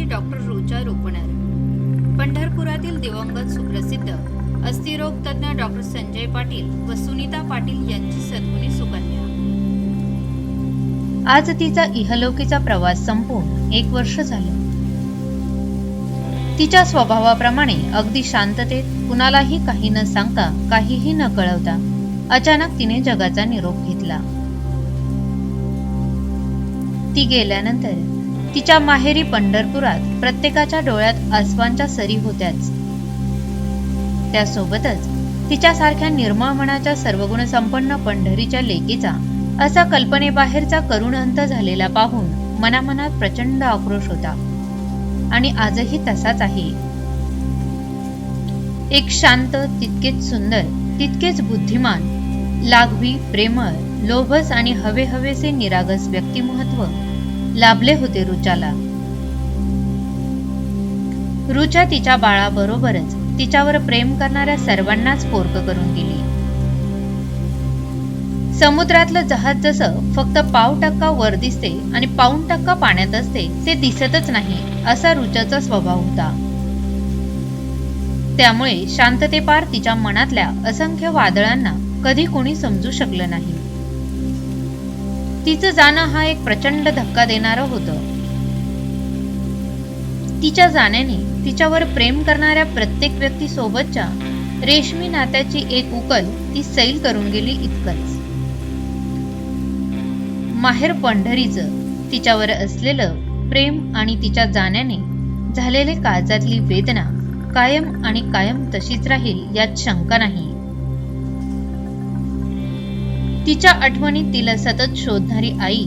पंढरीची doctor रोजा रोपणार. पंढरपुरातील दिवंगत सुप्रसिद्ध अस्थिरोग तज्ज्ञ डॉक्टर संजय पाटील व सुनीता पाटील यांची सद्गुणी सुकन्या. आज तिचा इहलोकीचा प्रवास संपून एक वर्ष झालं. तिच्या स्वभावाप्रमाणे अगदी शांततेत कुणालाही काही न सांगता काहीही न कळवता अचानक तिने जगाचा निरोप घेतला. ती गेल्यानंतर तिच्या माहेरी पंढरपुरात प्रत्येकाच्या डोळ्यात आसवांच्या सरी होत्याच. त्यासोबतच तिच्यासारख्या निर्मळ मनाच्या सर्वगुण संपन्न पंढरीच्या लेकीचा असा कल्पनेबाहेरचा करुण अंत झालेला पाहून मनामनात प्रचंड आक्रोश होता. आणि आजही तसाच आहे. एक शांत तितकेच सुंदर तितकेच बुद्धिमान लागवी प्रेमळ लोभस आणि हवे हवेसे निरागस व्यक्तिमत्व लाभले होते रुचाला. रुचा तिच्या बाळाबरोबरच तिच्यावर प्रेम करणाऱ्या सर्वांनाच पोरक करून दिली समुद्रातलं जहाज जसं फक्त पाव टक्का वर दिसते आणि पाऊन टक्का पाण्यात असते ते दिसतच नाही असा रुचाचा स्वभाव होता. त्यामुळे शांततेपार तिच्या मनातल्या असंख्य वादळांना कधी कोणी समजू शकलं नाही. तिचं जाणं हा एक प्रचंड धक्का देणारं होतं. तिच्या जाण्याने तिच्यावर प्रेम करणाऱ्या प्रत्येक व्यक्ती सोबतच्या रेशमी नात्याची एक उकल ती सैल करून गेली इतकंच. माहेर पंढरीचं तिच्यावर असलेलं प्रेम आणि तिच्या जाण्याने झालेले काळजातली वेदना कायम आणि कायम तशीच राहील यात शंका नाही. तिच्या आठवणीत तिला सतत शोधणारी आई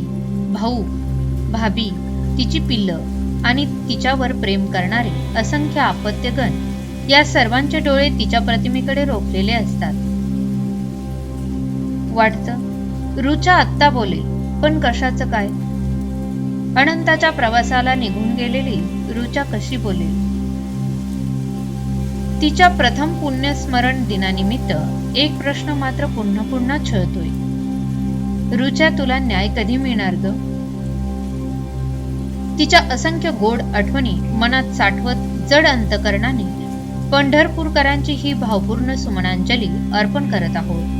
भाऊ भाभी तिची पिल्लं आणि तिच्यावर प्रेम करणारे असंख्य आपत्यगण या सर्वांचे डोळे तिच्या प्रतिमेकडे रोखलेले असतात. वाटतं रुचा आत्ता बोलेल पण कशाचं काय? अनंताच्या प्रवासाला निघून गेलेली रुचा कशी बोलेल तिच्या प्रथम पुण्यस्मरण दिनानिमित्त एक प्रश्न मात्र पुन्हा पुन्हा छळतोय. रुचा तुला न्याय कधी मिळणार ग? तिच्या असंख्य गोड आठवणी मनात साठवत जड अंतकरणाने पंढरपूरकरांची ही भावपूर्ण सुमनांजली अर्पण करत आहोत.